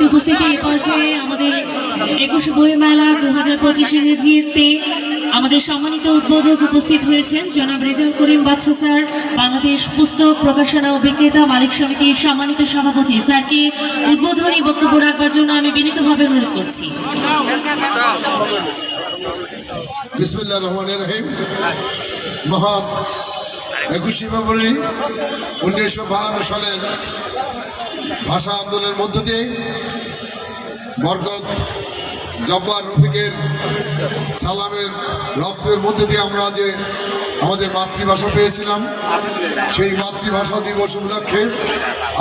সম্মানিত উপস্থিতি এ পর্যায়ে আমাদের একুশ বই মেলা দু হাজার পঁচিশের জিতে আমাদের সম্মানিত উদ্বোধক উপস্থিত হয়েছেন জনাব রেজাউল করিম বাচ্চা স্যার, বাংলাদেশ পুস্তক প্রকাশনা ও বিক্রেতা মালিক সমিতির সম্মানিত সভাপতি। স্যারকে উদ্বোধনী বক্তব্য রাখবার জন্য আমি বিনীতভাবে অনুরোধ করছি। বিসমুল্লাহ রহমান রহিম। মহান একুশে ফেব্রুয়ারি উনিশশো বাহান্ন সালের ভাষা আন্দোলনের মধ্য দিয়ে বরকত জব্বার রফিকের সালামের রক্তের মধ্য দিয়ে আমরা যে আমাদের মাতৃভাষা পেয়েছিলাম। সেই মাতৃভাষা দিবস উপলক্ষে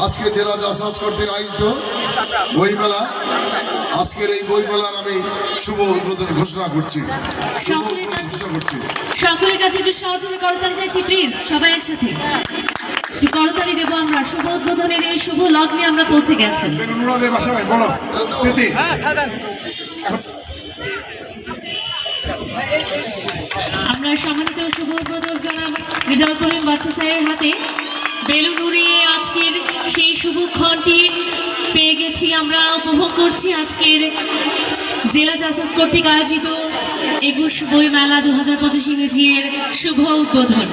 আজকে জেলা জাসাজ করতে আয়োজিত বইমেলা। আজকের এই বইমেলার আমি শুভ উদ্বোধন ঘোষণা করছি। শুভ উদ্বোধন ঘোষণা করছি। সকলের কাছে একটু সহযোগী করতালি চাইছি প্লিজ সবাই একসাথে। একটু করতালি দেবো আমরা শুভ উদ্বোধনের এই শুভ লগ্নে আমরা পৌঁছে গেছি। আমরা সম্মানিত শুভ উদ্বোধক জনাব রেজাউল করিম বাচ্চা স্যারের হাতে বেলুন উড়িয়ে আজকের সেই শুভ ক্ষণটি পেয়ে গেছি আমরা, উপভোগ করছি আজকের জেলা জাসাস কর্তৃক আয়োজিত একুশ বই মেলা দু হাজার পঁচিশ ইংরেজির শুভ উদ্বোধন।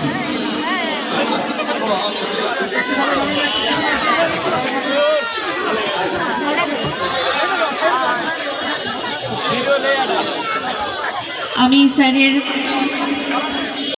আমি স্যারের